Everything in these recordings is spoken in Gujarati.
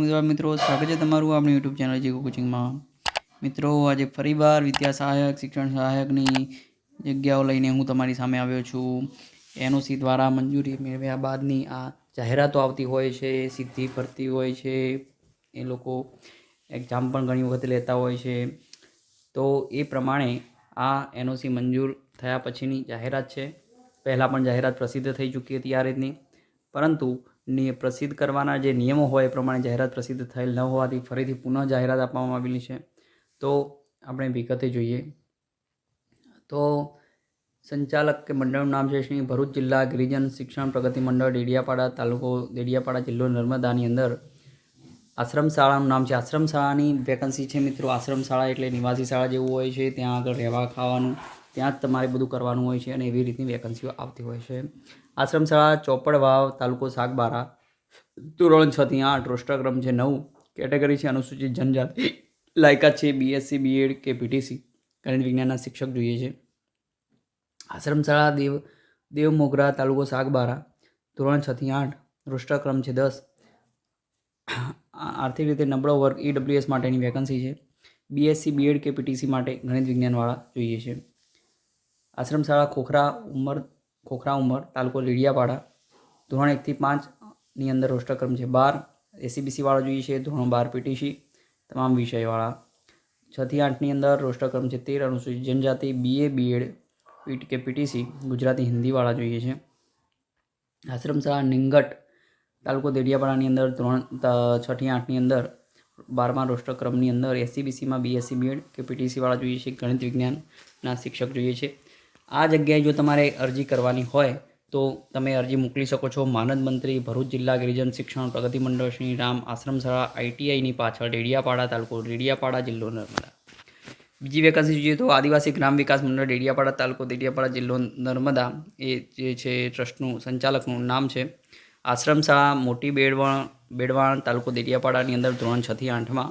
મિત્રો, સ્વાગત છે તમારું આપણી યુટ્યુબ ચેનલ જીગો કોચિંગમાં મિત્રો, આજે ફરીવાર વિદ્યા સહાયક, શિક્ષણ સહાયકની જગ્યાઓ લઈને હું તમારી સામે આવ્યો છું. એનઓસી દ્વારા મંજૂરી મેળવ્યા બાદની આ જાહેરાતો આવતી હોય છે સિદ્ધિ ભરતી હોય છે, એ લોકો એક્ઝામ પણ ઘણી વખત લેતા હોય છે. તો એ પ્રમાણે આ એનઓસી મંજૂર થયા પછીની જાહેરાત છે. પહેલાં પણ જાહેરાત પ્રસિદ્ધ થઈ ચૂકી હતી આ રીતની. પરંતુ નિ પ્રસિદ્ધ કરવાના જે નિયમો હોય એ પ્રમાણે જાહેરાત પ્રસિદ્ધ થયેલ ન હોવાથી ફરીથી પુનઃ જાહેરાત આપવામાં આવેલી છે. તો આપણે વિગતે જોઈએ. તો સંચાલક કે મંડળનું નામ છે શ્રી ભરૂચ જિલ્લા ગિરિજન શિક્ષણ પ્રગતિ મંડળ ડેડિયાપાડા તાલુકો ડેડિયાપાડા જિલ્લો નર્મદાની અંદર આશ્રમ શાળાનું નામ છે. આશ્રમ શાળાની વેકન્સી છે મિત્રો. આશ્રમ શાળા એટલે નિવાસી શાળા જેવું હોય છે. ત્યાં આગળ રહેવા ખાવાનું ત્યાં જ તમારે બધું કરવાનું હોય છે અને એવી રીતની વેકન્સીઓ આવતી હોય છે. આશ્રમ શાળા, ચોપડ વાવ, તાલુકો સાગબારા, ધોરણ છ આઠ રોષ્ટાક્રમ છે નવ, કેટેગરી છે અનુસૂચિત જનજાતિ, લાયકાત છે બીએસસી બીએડ કે પીટીસી ગણિત વિજ્ઞાનના શિક્ષક જોઈએ છે. આશ્રમ શાળા, દેવ દેવ મોગરા, તાલુકો સાગબારા, ધોરણ છથી આઠ રોષ્ટાક્રમ છે દસ. આર્થિક રીતે નબળો વર્ગ ઈડબ્લ્યુએસ માટેની વેકન્સી છે. બીએસસી બીએડ કે પીટીસી માટે ગણિત વિજ્ઞાનવાળા જોઈએ છે. આશ્રમ શાળા ખોખરા ઉમર ખોખરા ઉમર, તાલુકો લીડિયાપાડા. ધોરણ એકથી પાંચની અંદર રોષ્ટક્રમ છે. બાર એસીબીસીવાળા જોઈએ છે. ધોરણ બાર પીટીસી તમામ વિષયવાળા. છથી આઠની અંદર રોષ્ટક્રમ છે. તેર અનુસૂચિત જનજાતિ બીએ બીએડ પીટ કે પીટીસી ગુજરાતી હિન્દીવાળા જોઈએ છે. આશ્રમ શાળા નિંગટ, તાલુકો દેડિયાપાડાની અંદર ધોરણ છઠ્ઠી આઠની અંદર બારમા રોષ્ટક્રમની અંદર એસસીબીસીમાં બીએસસી બીએડ કે પીટીસીવાળા જોઈએ છે. ગણિત વિજ્ઞાનના શિક્ષક જોઈએ છે. આ જગ્યાએ જો તમારે અરજી કરવાની હોય, તો તમે અરજી મોકલી શકો છો. માનદ મંત્રી, ભરૂચ જિલ્લા ગિરિજન શિક્ષણ પ્રગતિ મંડળ, શ્રી રામ આશ્રમ શાળા આઈટીઆઈની પાછળ, ડેડિયાપાડા તાલુકો, ડેડિયાપાડા જિલ્લો નર્મદા. બીજી વેકાસી જોઈએ તો આદિવાસી ગ્રામ વિકાસ મંડળ, ડેડિયાપાડા તાલુકો, ડેડિયાપાડા જિલ્લો નર્મદા. એ જે છે, ટ્રસ્ટનું સંચાલકનું નામ છે. આશ્રમ શાળા, મોટી બેડવાણ બેડવાણ તાલુકો દેડિયાપાડાની અંદર ધોરણ છથી આઠમાં.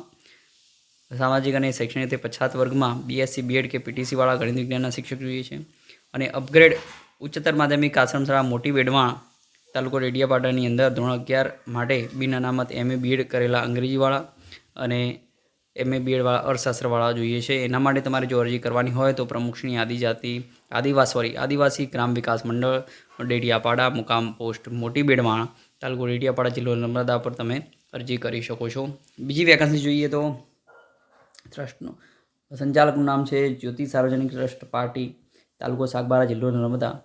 સામાજિક અને શૈક્ષણિક રીતે પછાત વર્ગમાં બીએસસી બીએડ કે પીટીસીવાળા ગણિત વિજ્ઞાનના શિક્ષક જોઈએ છે. અને અપગ્રેડ ઉચ્ચતર માધ્યમિક આશ્રમ શાળા મોટી બેડવાણ તાલુકો ડેડિયાપાડાની અંદર ધોરણ અગિયાર માટે બિન અનામત એમએ બીએડ કરેલા અંગ્રેજીવાળા અને એમએ બીએડવાળા અર્થશાસ્ત્રવાળા જોઈએ છે. એના માટે તમારે જો અરજી કરવાની હોય તો પ્રમુખશ્રી આદિજાતિ, આદિવાસ, સોરી, આદિવાસી ગ્રામ વિકાસ મંડળ, ડેડિયાપાડા મુકામ પોસ્ટ, મોટી બેડવાણ તાલુકો ડેડિયાપાડા જિલ્લો નર્મદા પર તમે અરજી કરી શકો છો. બીજી વેકન્સી જોઈએ તો ટ્રસ્ટનું સંચાલકનું નામ છે જ્યોતિ સાર્વજનિક ટ્રસ્ટ પાર્ટી. તાલુકો સાગબારા જિલ્લો નર્મદા.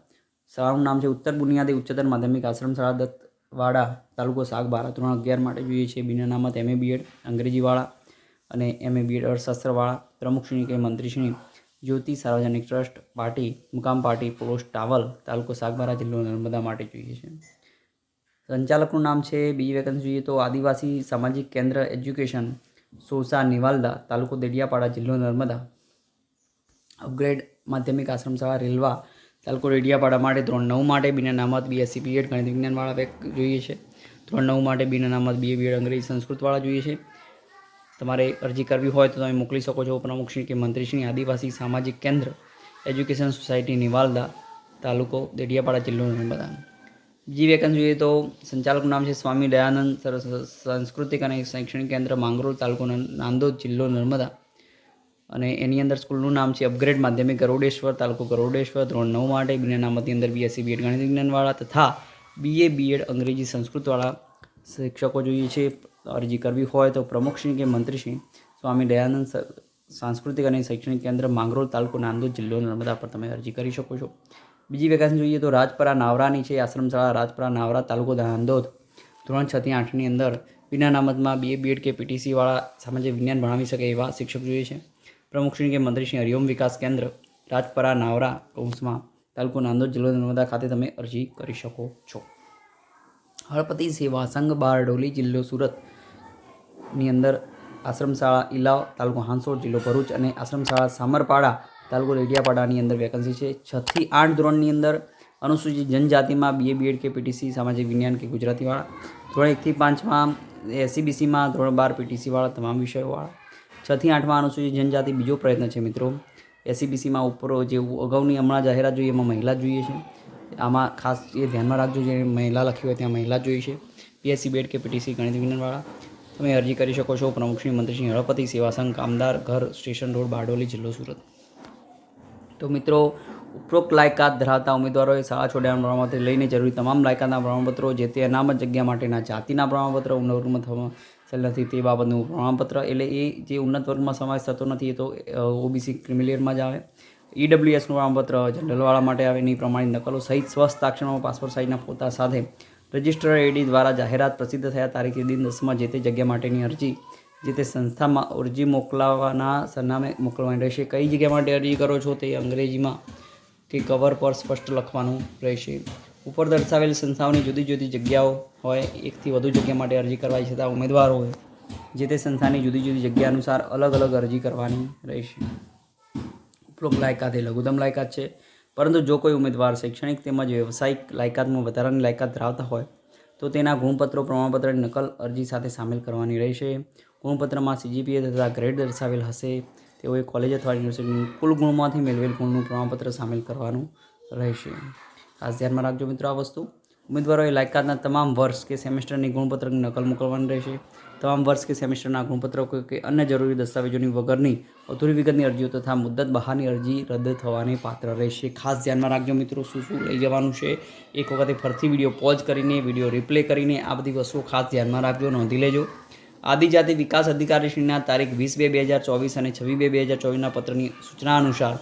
શાળાનું નામ છે ઉત્તર બુનિયાદી ઉચ્ચતર માધ્યમિક આશ્રમ શાળા દત્તવાડા, તાલુકો સાગબારા. ધોરણ અગિયાર માટે જોઈએ છે બિન અનામત એમએ બીએડ અંગ્રેજીવાળા અને એમએ બીએડ અર્થશાસ્ત્રવાળા. પ્રમુખશ્રી કે મંત્રીશ્રી જ્યોતિ, સાર્વજનિક ટ્રસ્ટ, પાર્ટી, મુકામ પાર્ટી, પોસ્ટ, ટાવલ, તાલુકો સાગબારા જિલ્લો નર્મદા માટે જોઈએ છે સંચાલકનું નામ છે બીજી વેકન્સી જોઈએ તો આદિવાસી સામાજિક કેન્દ્ર એજ્યુકેશન, સોસા નિવાલદા, તાલુકો દેડિયાપાડા જિલ્લો નર્મદા. અપગ્રેડ માધ્યમિક આશ્રમ શાળા રેલવા તાલુકો રેડિયાપાડા માટે ધોરણ નવ માટે બિન અનામત બીએસસી બીએડ ગણિત વિજ્ઞાનવાળા વેક જોઈએ છે. ધોરણ નવ માટે બિન અનામત બીએ બીએડ અંગ્રેજી સંસ્કૃતવાળા જોઈએ છે. તમારે અરજી કરવી હોય તો તમે મોકલી શકો છો પ્રમુખશ્રી કે મંત્રીશ્રી આદિવાસી સામાજિક કેન્દ્ર એજ્યુકેશન સોસાયટી નિવાલદા, તાલુકો દેડિયાપાડા જિલ્લો નર્મદા બીજી વેકન્સી જોઈએ તો સંચાલકનું નામ છે સ્વામી દયાનંદ સાંસ્કૃતિક અને શૈક્ષણિક કેન્દ્ર માંગરોળ તાલુકો નાંદોદ જિલ્લો નર્મદા. અને એની અંદર સ્કૂલનું નામ છે અપગ્રેડ માધ્યમિક ગરોડેશ્વર, તાલુકો ગરોડેશ્વર, ધોરણ નવ માટે બિન અંદર બીએસસી બીએડ ગણિત વિજ્ઞાનવાળા તથા બીએ બીએડ અંગ્રેજી સંસ્કૃતવાળા શિક્ષકો જોઈએ છે. અરજી કરવી હોય તો પ્રમુખશ્રી કે મંત્રીશ્રી સ્વામી દયાનંદ સાંસ્કૃતિક અને શૈક્ષણિક કેન્દ્ર માંગરોળ તાલુકો નાંદોદ, જિલ્લો નર્મદા પર તમે અરજી કરી શકો છો. બીજી વેકેશન જોઈએ તો રાજપરા નાવરાની છે. આશ્રમ શાળા રાજપરા નાવરા, તાલુકો નાંદોદ. ધોરણ છ આઠની અંદર વિના નામતમાં બીએ બીએડ કે પીટીસીવાળા સામાજિક વિજ્ઞાન ભણાવી શકે એવા શિક્ષક જોઈએ છે. પ્રમુખશ્રી કે મંત્રીશ્રી હરિઓમ વિકાસ કેન્દ્ર, રાજપરા, નાવરા, કૌંસમાં, તાલુકો નાંદોદ, જિલ્લો નર્મદા ખાતે તમે અરજી કરી શકો છો. હળપતિ સેવા સંઘ, બારડોલી જિલ્લો સુરતની અંદર આશ્રમશાળા ઇલાવ તાલુકો હાંસોડ જિલ્લો ભરૂચ અને આશ્રમશાળા સામરપાડા, તાલુકો લેડિયાપાડાની અંદર વેકન્સી છે. છથી આઠ ધોરણની અંદર અનુસૂચિત જનજાતિમાં બીએ બીએડ કે પીટીસી સામાજિક વિજ્ઞાન કે ગુજરાતીવાળા. ધોરણ એકથી પાંચમાં એસસીબીસીમાં ધોરણ બાર પીટીસીવાળા તમામ વિષયોવાળા. છથી આઠમાં અનુસૂચિત જનજાતિ બીજો પ્રયત્ન છે મિત્રો. એસીબીસીમાં ઉપર જે અગાઉની હમણાં જાહેરાત જોઈએ, એમાં મહિલા જોઈએ છે. આમાં ખાસ એ ધ્યાનમાં રાખજો, જે મહિલા લખી હોય ત્યાં મહિલા જોઈએ છે. પીએસસી બેડ કે પીટીસી ગણિત વિજ્ઞાનવાળા. તમે અરજી કરી શકો છો, પ્રમુખશ્રી, મંત્રીશ્રી, હળપતિ સેવા સંઘ કામદાર, ઘર, સ્ટેશન રોડ, બારડોલી, જિલ્લો સુરત. તો મિત્રો, ઉપરોક્ત લાયકાત ધરાવતા ઉમેદવારોએ શાળા છોડ્યાના પ્રમાણપત્ર લઈને જરૂરી તમામ લાયકાતના પ્રમાણપત્રો, જે તે અનામત જગ્યા માટેના જાતિના પ્રમાણપત્ર ઉન્નત નથી તે બાબતનું પ્રમાણપત્ર એટલે એ જે ઉન્નત વર્ગમાં સમાવેશ થતો નથી એ તો ઓબીસી ક્રિમિલિયરમાં જ આવે. ઈડબ્લ્યુએસનું પ્રમાણપત્ર જનરલવાળા માટે આવે, એની પ્રમાણિત નકલો સહિત સ્વસ્થ અક્ષરમાં પાસપોર્ટ સાઇઝના ફોટા સાથે રજિસ્ટર એડી દ્વારા જાહેરાત પ્રસિદ્ધ થયા તારીખે દિન દસમાં જે તે જગ્યા માટેની અરજી, જે તે સંસ્થામાં અરજી મોકલાવવાના સરનામે મોકલવાની રહેશે. કઈ જગ્યા માટે અરજી કરો છો તે અંગ્રેજીમાં કે કવર પર સ્પષ્ટ લખવાનું રહેશે. ઉપર દર્શાવેલ સંસ્થાઓની જુદી જુદી જગ્યાઓ હોય, એકથી વધુ જગ્યા માટે અરજી કરવા છતાં ઉમેદવારોએ જે તે સંસ્થાની જુદી જુદી જગ્યા અનુસાર અલગ અલગ અરજી કરવાની રહેશે. ઉપરોક્ત લાયકાત એ લઘુત્તમ લાયકાત છે, પરંતુ જો કોઈ ઉમેદવાર શૈક્ષણિક તેમજ વ્યવસાયિક લાયકાતમાં વધારાની લાયકાત ધરાવતા હોય, તો તેના ગુણપત્રો પ્રમાણપત્રની નકલ અરજી સાથે સામેલ કરવાની રહેશે. ગુણપત્રમાં સીજીપીએ તથા ગ્રેડ દર્શાવેલ હશે, તેઓએ કોલેજ અથવા યુનિવર્સિટીની કુલ ગુણમાંથી મેળવેલ ગુણનું પ્રમાણપત્ર સામેલ કરવાનું રહેશે. ખાસ ધ્યાનમાં રાખજો મિત્રો આ વસ્તુ. ઉમેદવારોએ લાયકાતના તમામ વર્ષ કે સેમેસ્ટરની ગુણપત્રની નકલ મોકલવાની રહેશે. તમામ વર્ષ કે સેમેસ્ટરના ગુણપત્રકો કે અન્ય જરૂરી દસ્તાવેજોની વગરની અધૂરી વિગતની અરજીઓ તથા મુદ્દત બહારની અરજી રદ થવાની પાત્ર રહેશે. ખાસ ધ્યાનમાં રાખજો મિત્રો શું શું લઈ જવાનું છે. એક વખતે ફરીથી વીડિયો પોઝ કરીને, વીડિયો રિપ્લે કરીને આ બધી વસ્તુઓ ખાસ ધ્યાનમાં રાખજો. નોંધી લેજો. આદિજાતિ વિકાસ અધિકારીશ્રીના તારીખ વીસ બે બે હજાર ચોવીસ અને છવ્વીસ બે બે હજાર ચોવીસના પત્રની સૂચના અનુસાર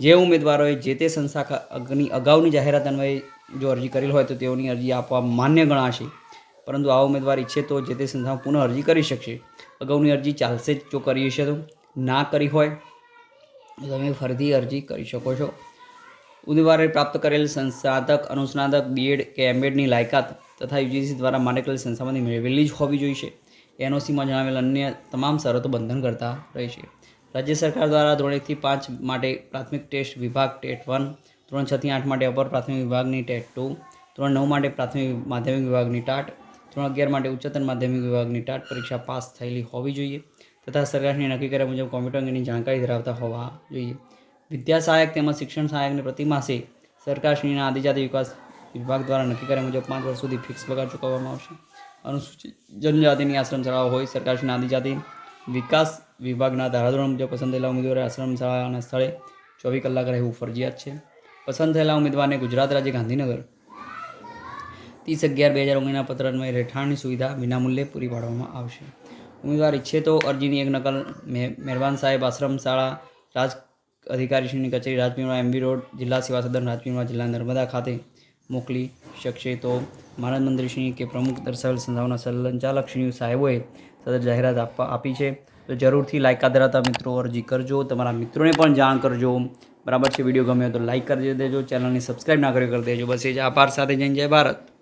જે ઉમેદવારોએ જે તે સંસ્થા અગની અગાઉની જાહેરાત અન્વયે જો અરજી કરેલ હોય તો તેઓની અરજી આપવા માન્ય ગણાશે. પરંતુ આ ઉમેદવાર ઈચ્છે તો જે તે સંસ્થામાં પુનઃ અરજી કરી શકશે. અગાઉની અરજી ચાલશે જ જો કરી હશે તો. ના કરી હોય તમે ફરીથી અરજી કરી શકો છો. ઉમેદવારે પ્રાપ્ત કરેલ સંસ્નાતક અનુસ્નાતક બીએડ કે એમએડની લાયકાત તથા યુજીસી દ્વારા માન્ય કરેલ સંસ્થામાંથી મેળવેલી જ હોવી જોઈશે. એનઓસીમાં જણાવેલ અન્ય તમામ શરતો બંધન કરતા રહેશે. રાજ્ય સરકાર દ્વારા ધોરણ એકથી પાંચ માટે પ્રાથમિક ટેસ્ટ વિભાગ ટેટ વન, ધોરણ છથી આઠ માટે અપર પ્રાથમિક વિભાગની ટેટ ટુ, ધોરણ નવ માટે પ્રાથમિક માધ્યમિક વિભાગની ટાટ, ધોરણ અગિયાર માટે ઉચ્ચતર માધ્યમિક વિભાગની ટાટ પરીક્ષા પાસ થયેલી હોવી જોઈએ તથા સરકારની નક્કી કર્યા મુજબ કોમ્પ્યુટર અંગેની જાણકારી ધરાવતા હોવા જોઈએ. વિદ્યા સહાયક તેમજ શિક્ષણ સહાયકને પ્રતિ માસે સરકારશ્રીના આદિજાતિ વિકાસ વિભાગ દ્વારા નક્કી કર્યા મુજબ પાંચ વર્ષ સુધી ફિક્સ પગાર ચૂકવવામાં આવશે. અનુસૂચિત જનજાતિની આશ્રમ શાળાઓ હોય, સરકારશ્રીના આદિજાતિ વિકાસ વિભાગના ધારાધોરણ મુજબ પસંદ થયેલા ઉમેદવારે આશ્રમ શાળાના સ્થળે ચોવીસ કલાક રહેવું ફરજિયાત છે. પસંદ થયેલા ઉમેદવારને ગુજરાત રાજ્ય ગાંધીનગર ત્રીસ અગિયાર બે હજાર ઓગણીસના પત્ર અન્વયે રહેઠાણની સુવિધા વિનામૂલ્યે પૂરી પાડવામાં આવશે. ઉમેદવાર ઈચ્છે તો અરજીની એક નકલ મહેરબાન સાહેબ આશ્રમ શાળા રાજ અધિકારીશ્રીની કચેરી રાજપીપળા એમબી રોડ જિલ્લા સેવા સદન રાજપીપળા જિલ્લા નર્મદા ખાતે મોકલી શકશે તો મહારાજ મંત્રીશ્રી કે પ્રમુખ દર્શાવેલ સંસ્થાઓના સંચાલકશ્રી સાહેબોએ સદર જાહેરાત આપવા આપી છે. તો જરૂરથી લાયકાત ધરાવતા મિત્રો અરજી કરજો. તમારા મિત્રોને પણ જાણ કરજો. બરાબર છે, વીડિયો ગમ્યો તો લાઈક કરી દેજો. ચેનલને સબસ્ક્રાઈબ ના કરી દેજો. બસ એ જ. આભાર સાથે જઈને જય ભારત.